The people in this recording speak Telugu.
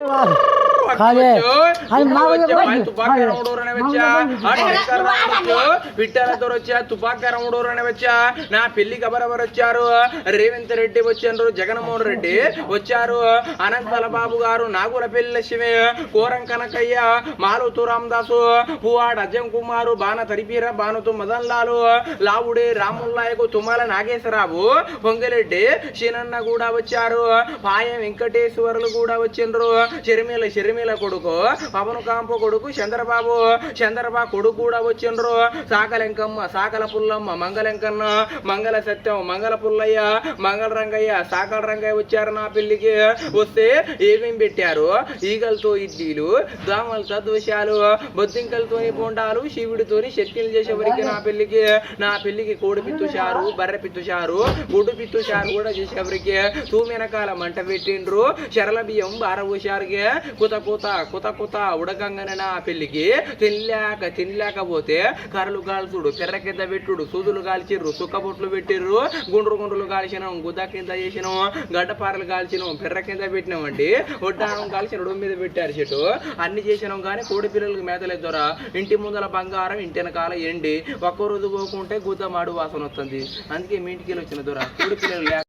Come on. కాదే అది మా విట్టాలతో వచ్చా తుపాకారం ఊడూరని వచ్చా నా పెళ్ళి కబరబరు వచ్చారు రేవంత్ రెడ్డి వచ్చారు జగన్మోహన్ రెడ్డి వచ్చారు అనంతల బాబు గారు నాగుల పెళ్ళి లక్ష్మి కోరం కనకయ్య మాలుతు రామదాసు పువ్వాడ అజం కుమారు బాణ తరిపీర బానుతు మదన్ లాలు లావుడి రాముల్లాయకు తుమ్మల నాగేశ్వరరావు పొంగిరెడ్డి శీనన్న కూడా వచ్చారు పాయ వెంకటేశ్వరులు కూడా వచ్చిండ్రు షర్మిల షర్మిల కొడుకు పవన్ కాంపు కొడుకు చంద్రబాబు చంద్రబాబు కొడుకు కూడా వచ్చిండ్రు. సాకలెంకమ్మ సాకల పుల్లమ్మ మంగళంకన్న మంగళ సత్యం మంగళ పుల్లయ్య మంగళ రంగయ్య సాకల రంగయ్య వచ్చారు నా పెళ్ళికి వస్తే ఏమేం పెట్టారు? ఈగలతో ఇడ్లీలు దోమలతో దోషాలు బొద్దింకలతోని బొండాలు శివుడితోని శక్తిలు చేసేవరికి నా పెళ్ళికి నా పెళ్ళికి కోడి పిత్తుచారు బర్రె పిత్తుచారు గుడ్డు పిత్తుచారు కూడా చేసేవరికి తూమెనకాల మంట పెట్టిండ్రు. శరల బియ్యం బారబోసారుగా. కుత కుత కుత కుత ఉడకంగానే నా పెళ్ళికి తినలేక తినలేకపోతే కర్రలు కాల్చుడు పెర్ర కింద పెట్టుడు సూదులు కాల్చిర్రు సుక్కబొట్లు పెట్టిర్రు గుండ్రు గుండ్రులు కాల్చినాం గుద్ద కింద చేసినాం గడ్డపారలు కాల్చినాం పెర్ర కింద పెట్టినామండి ఒడ్డానం కాల్చి రూమ్ మీద పెట్టారు చెట్టు. అన్ని చేసినాం కానీ కోడి పిల్లలకు మేతలేద్దరా దొర. ఇంటి ముందల బంగారం ఇంటి వెనకాల ఎండి. ఒక్క రోజు పోకుంటే గుద్ద మాడు వాసన వస్తుంది. అందుకే మీ ఇంటికి వెళ్ళి వచ్చిన దొర. కోడి పిల్లలు